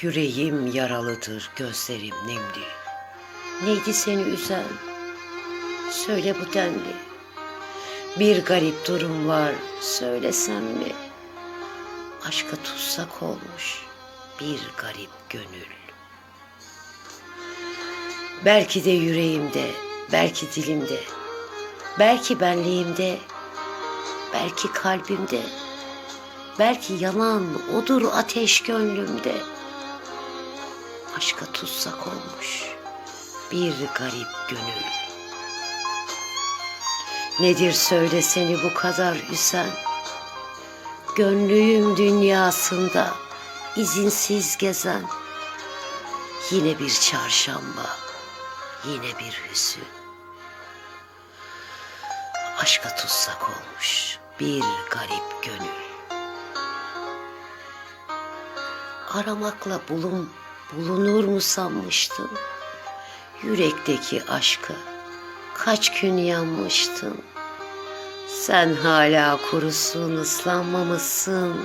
Yüreğim yaralıdır, gözlerim nemli. Neydi seni üzen? Söyle bu denli. Bir garip durum var, söylesem mi? Aşka tutsak olmuş bir garip gönül. Belki de yüreğimde, belki dilimde, belki benliğimde, belki kalbimde, belki yanan odur ateş gönlümde. Aşka tutsak olmuş bir garip gönül. Nedir söyle seni bu kadar üzen? Gönlüm dünyasında izinsiz gezen Yine bir çarşamba, yine bir hüzün Aşka tutsak olmuş bir garip gönül Aramakla bulun, bulunur mu sanmıştın? Yürekteki aşkı kaç gün yanmıştın? Sen hala kurusun ıslanmamışsın.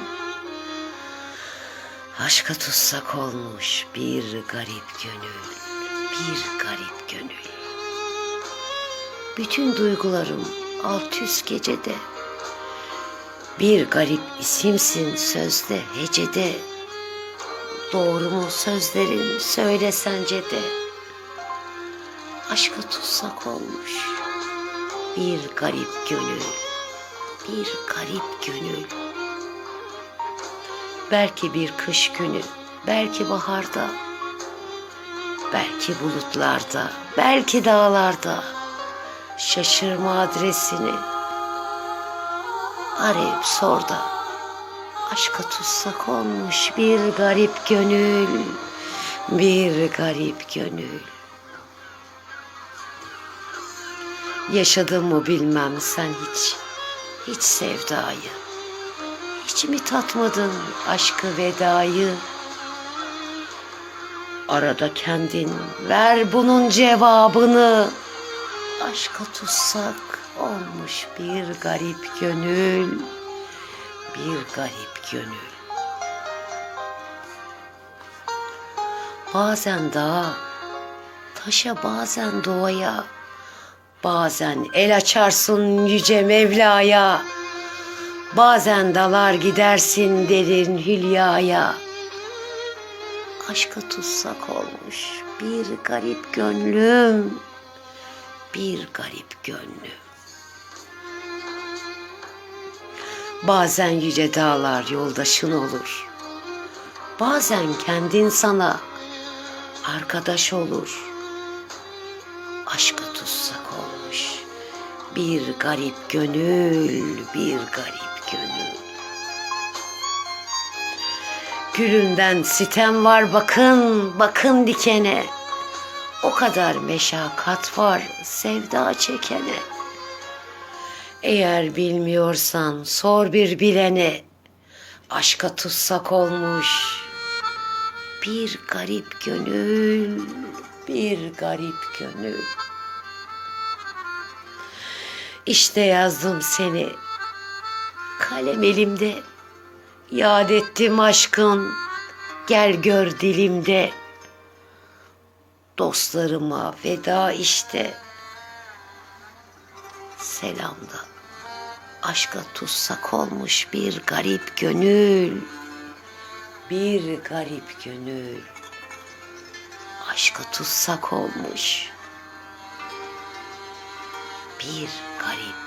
Aşka tutsak olmuş bir garip gönül, bir garip gönül. Bütün duygularım alt üst gecede. Bir garip isimsin sözde, hecede. Doğru mu sözlerin söyle sence de. Aşka tutsak olmuş bir garip gönül, bir garip gönül. Belki bir kış günü, belki baharda, belki bulutlarda, belki dağlarda. Şaşırma adresini, arayıp sor da. Aşka tutsak olmuş bir garip gönül, bir garip gönül. Yaşadın mı bilmem sen hiç, hiç sevdayı. Hiç mi tatmadın aşkı vedayı? Arada kendin ver bunun cevabını. Aşka tutsak olmuş bir garip gönül, bir garip gönül. Bazen dağa, taşa bazen doğaya, Bazen el açarsın yüce Mevla'ya. Bazen dalar gidersin derin hülyaya. Aşka tutsak olmuş bir garip gönlüm. Bir garip gönlüm. Bazen yüce dağlar yoldaşın olur. Bazen kendin sana arkadaş olur aşka tutsak olmuş. Bir garip gönül, bir garip gönül. Gülünden sitem var bakın, bakın dikene. O kadar meşakkat var sevda çekene. Eğer bilmiyorsan sor bir bilene. Aşka tutsak olmuş. Bir garip gönül, bir garip gönül. İşte yazdım seni. Kalem elimde. Yad ettim aşkın. Gel gör dilimde. Dostlarıma veda işte. Selamda. Aşka tutsak olmuş bir garip gönül. Bir garip gönül. Aşka tutsak olmuş bir garip